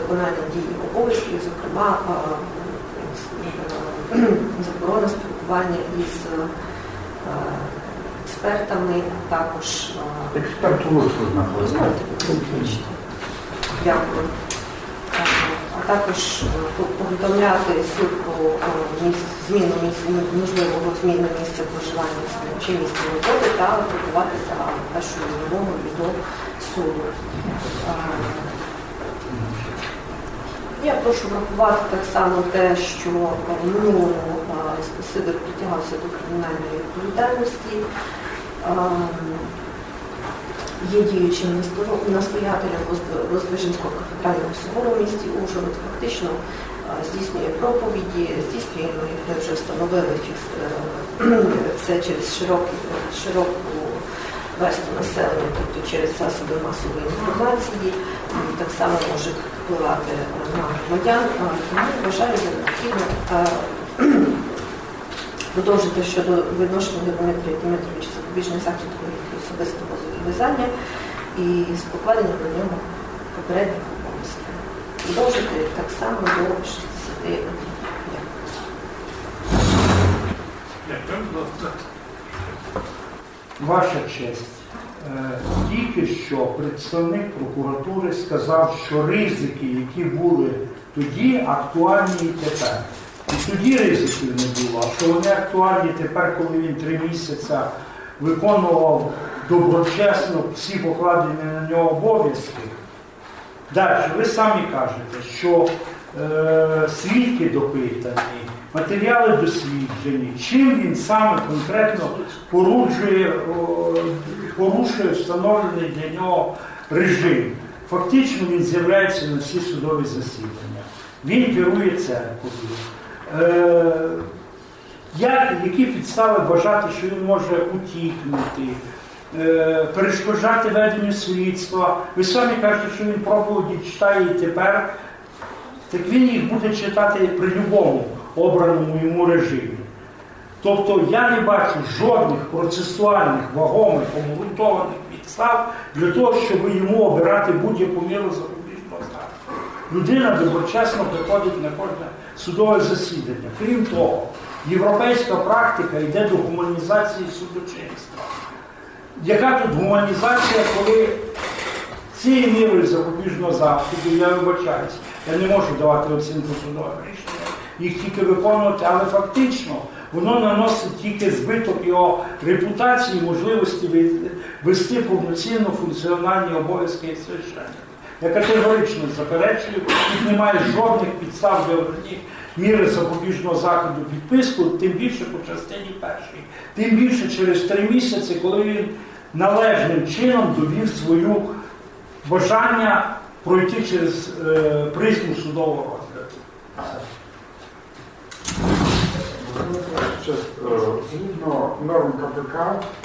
виконання дій обов'язків, зокрема е, е, заборона спілкування із е, експертами, також е. Дякую. А також е, по- повідомляти суд про е, зміну можливого зміни місця проживання чи місця роботи та готуватися першою вимогою до суду. Я прошу врахувати так само те, що минулому Сидор притягався до кримінальної відповідальності. Є діючим настоятелем Воз- Воздвиженського кафедрального собору в місті Ужгород, фактично здійснює проповіді, здійснює, ми вже встановили фікс- е, це через широкий, широку версту населення, тобто через засоби масової інформації, так само може впливати на громадян. Тому вважаю за необхідно продовжити щодо відношення до Дмитрія Дмитровича запобіжний захід особистого зобов'язання і з покладенням на нього попередніх обов'язків. Продовжити так само до 60 днів. Ваша честь, е, тільки що представник прокуратури сказав, що ризики, які були тоді, актуальні і тепер. І тоді ризиків не було, що вони актуальні тепер, коли він три місяці виконував доброчесно всі покладені на нього обов'язки. Далі, ви самі кажете, що свідки допитані, матеріали досліджені, чим він саме конкретно поруджує, порушує встановлений для нього режим. Фактично він з'являється на всі судові засідання. Він керує церквою. Е, як, які підстави вважати, що він може утікнути, е, перешкоджати веденню слідства? Ви самі кажете, що він проповіді читає і тепер, так він їх буде читати при любому обраному йому режимі. Тобто я не бачу жодних процесуальних, вагомих, обґрунтованих підстав для того, щоб йому обирати будь-яку міру запобіжного заходу. Людина доброчесно приходить на кожне судове засідання. Крім того, європейська практика йде до гуманізації судочинства. Яка тут гуманізація, коли цією мірою запобіжного заходу, я вибачаюсь, я не можу давати оцінку судовим рішенням, їх тільки виконувати, але фактично воно наносить тільки збиток його репутації, можливості вести повноцінно функціональні обов'язки священника. Я категорично заперечую, тут немає жодних підстав для обрання міри запобіжного заходу підписку, тим більше по частині першій. Тим більше через три місяці, коли він належним чином довів свою бажання пройти через е, призму судового розгляду. Е, Згідно норм КПК,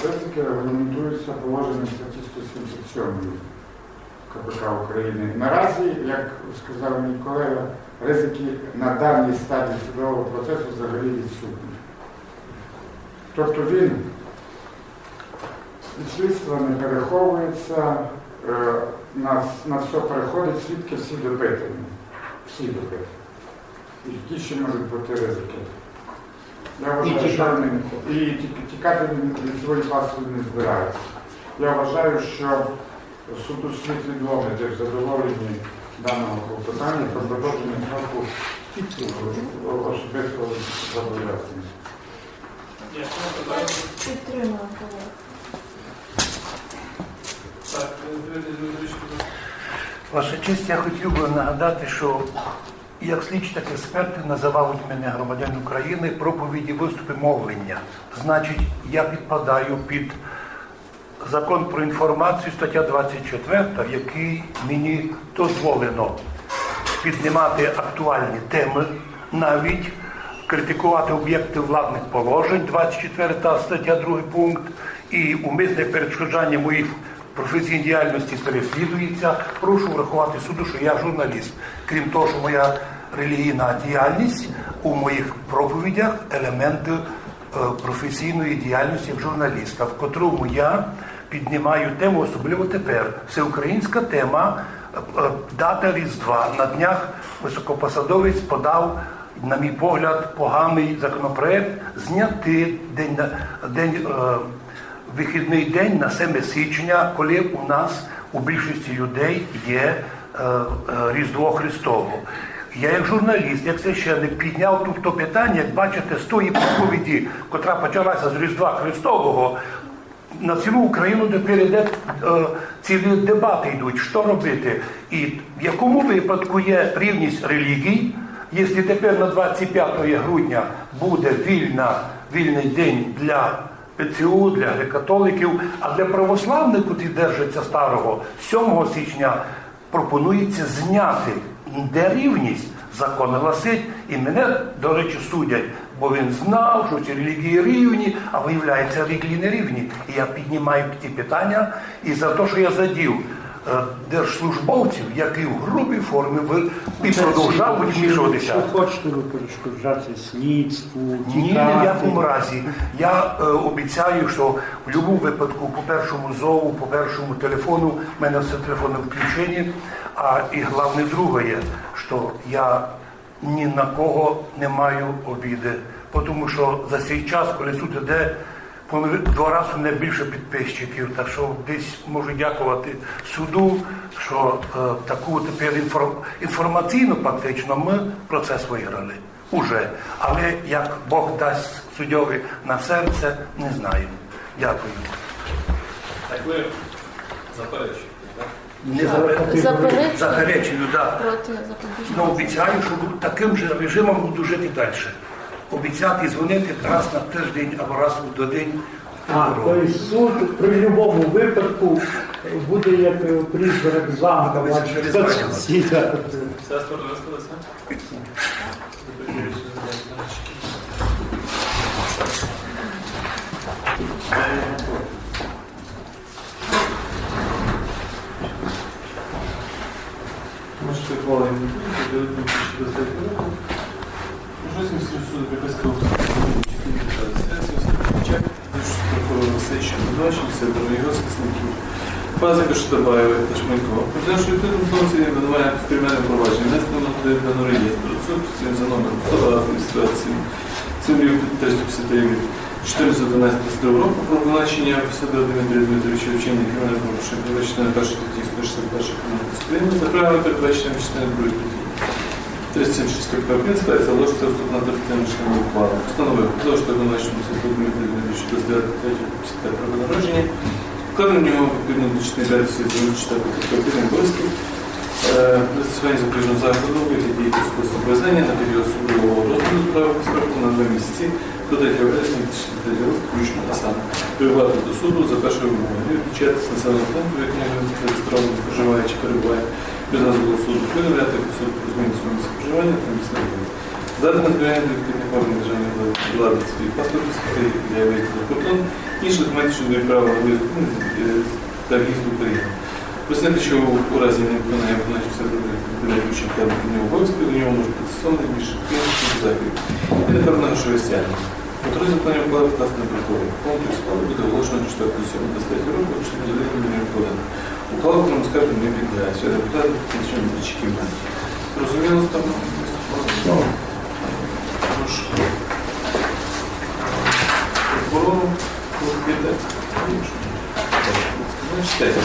ризики регламентуються положенням статті 177 КПК України. Наразі, як сказав мій колега, ризики на даній стадії судового процесу взагалі відсутні. Тобто він від слідства не переховується, е, на, на все переходить, свідки всі допитані. Всі допитані. Які ще можуть бути ризики? Я вважаю, що вони- і тікати від своїх власних не збирається. Я вважаю, що суду слід відмовити в задоволенні даного клопотання про продовження строку особистого зобов'язання. Підтримую колегу. Ваша честь, я хотів би нагадати, що як слідчі, так експерти називають мене громадян України проповіді виступи мовлення. Значить, я підпадаю під закон про інформацію, стаття 24, в якій мені дозволено піднімати актуальні теми, навіть критикувати об'єкти владних положень, 24 стаття, 2 пункт, і умисне перешкоджання моїх професійній діяльності переслідується. Прошу врахувати суду, що я журналіст. Крім того, що моя релігійна діяльність у моїх проповідях елементи е, професійної діяльності як журналіста, в котрому я піднімаю тему, особливо тепер. Всеукраїнська тема е, дата Різдва. На днях високопосадовець подав, на мій погляд, поганий законопроект зняти день, день е, вихідний день на 7 січня, коли у нас у більшості людей є е, е, Різдво Христово. Я як журналіст, як священник, підняв тут то питання, як бачите, з тої проповіді, котра почалася з Різдва Христового, на цілу Україну тепер йде е, цілі дебати йдуть, що робити. І в якому випадку є рівність релігій, якщо тепер на 25 грудня буде вільна, вільний день для ПЦУ, для греко-католиків, а для православних, котрі держаться старого, 7 січня пропонується зняти. Де рівність? Закон гласить, і мене, до речі, судять, бо він знав, що ці релігії рівні, а виявляється, релігії не рівні. І я піднімаю ті питання, і за те, що я задів держслужбовців, які в грубій формі і продовжав вмішуватися. Що хочете ви перешкоджати слідству, Ні, ні в якому разі. Я е, обіцяю, що в будь-якому випадку по першому зову, по першому телефону, в мене все телефони включені. А і головне друге є, що я ні на кого не маю обіди. Тому що за цей час, коли суд іде, по-моєму, два рази не більше підписчиків. Так що десь можу дякувати суду, що е, таку тепер інформ... інформаційно фактично ми процес виграли. Уже. Але як Бог дасть суддєві на серце, не знаю. Дякую. Так ви заперечуєте, так? Не заперечую. Заперечую. Так. Ну, обіцяю, що таким же режимом буду жити далі. Обіцяти дзвонити раз на тиждень або раз до день. А, тобто суд при будь-якому випадку буде як призрак замка. Бачите, через бачите. сусіда. Вся сторона розпилася? Можете ухвалити до 2023 року. Жодним суду Приписького чек, прокурора Сечина, Дочі, Сидорова, його захисників. Фаза Кашетабаєва та Шмелько. Про що відкритим функції видавання провадження внесено на державну реєстру. Суд за номером 102 реєстрації. Сім'ю 359 14 року про призначення посади Дмитрія Дмитровича вчинення кримінального порушення передбаченої першої статті 161 Кримінального України за правилами передбаченими частиною 2 статті 37 КП України складається ложиться вступна територіальна ухвала. Постановив продовжити обвинуваченому суду Дмитрія Дмитровича до 9 про народження. Вкладено в нього відповідно до частини версії за читати корпоративних обов'язків. Е, Застосування запобіжного заходу вигляді визнання на період судового розгляду справи строку на два місяці до 3 вересня 2003 року включно а саме прибувати до суду за першою вимогою, включатися населеного пункту, як не зареєстрований, проживає чи перебуває дозволу суду, повідомляти суд свого місця проживання та місця роботи. Задане збирання до відповідних органів державної влади свій паспорт, який для виїзду за кордон, інші документи щодо права на виїзд та в'їзд в Україну. Пояснити, що у разі невиконання виконавчих передбачень вкладення обов'язків до нього бути застосований більш активних заходів. І не певного, що весяне. Контроль виконання вкладу на прокурорі. Повністю складу буде оголошено 4 7 23 Уклад окремо скарбу не підлягає. Сьогодні депутат підчим річків. Розуміло з тому? Прошу. Прокурору, піде. Читайте.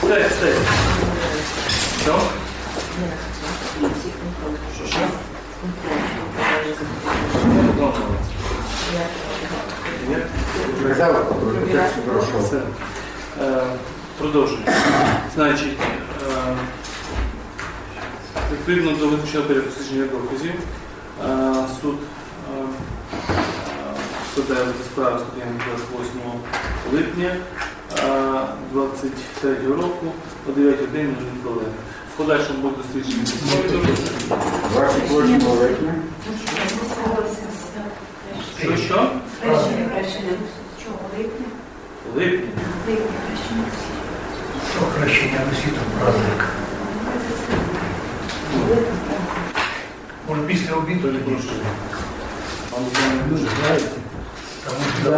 Читайте, читайте. Що? Що, що? Продовжуємо. Значить, е, відповідно до визначеного дослідження доказів, е, суд е, е, за справи статтями 28 липня е, 23 року о 9 годині 0 хвилин. В подальшому буде дослідження письмові докази. 28 липня. Що, що? Липня. Що хрещення Русі то праздник. Може після обіду не Прошу. Тому що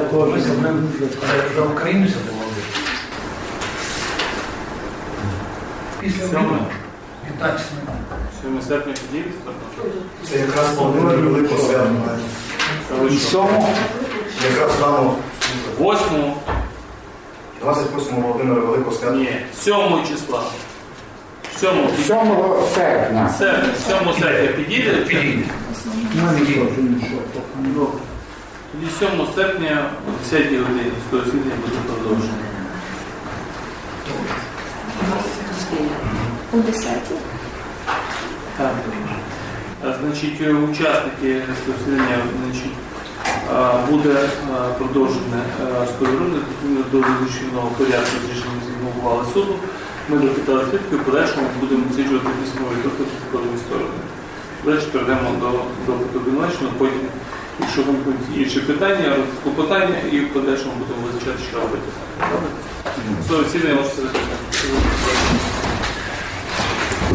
за Україну сидимо. Після Сьоме. обіду. 15 минут. 7 серпня підійде Це якраз Володимир Великого свята. І сьомого Якраз рано 8 28 Володимира Великого свята. ні, 7 числа. 7 7 серпня. серпня, 7 серпня підійде? Підійде. Тоді 7 серпня о 10 годині з того засідання буде продовжено. У 10 Так. Значить, е, учасники значить, буде продовжене сторона відповідно до визначеного порядку з рішенням зігнували суду. Ми допитали в подальшому будемо досліджувати письмові допити судової сторони. Далі перейдемо до допиту обвинуваченого, потім, якщо виникнуть інші питання, клопотання і в подальшому будемо визначати, що робити. Слово засідання можете закрити.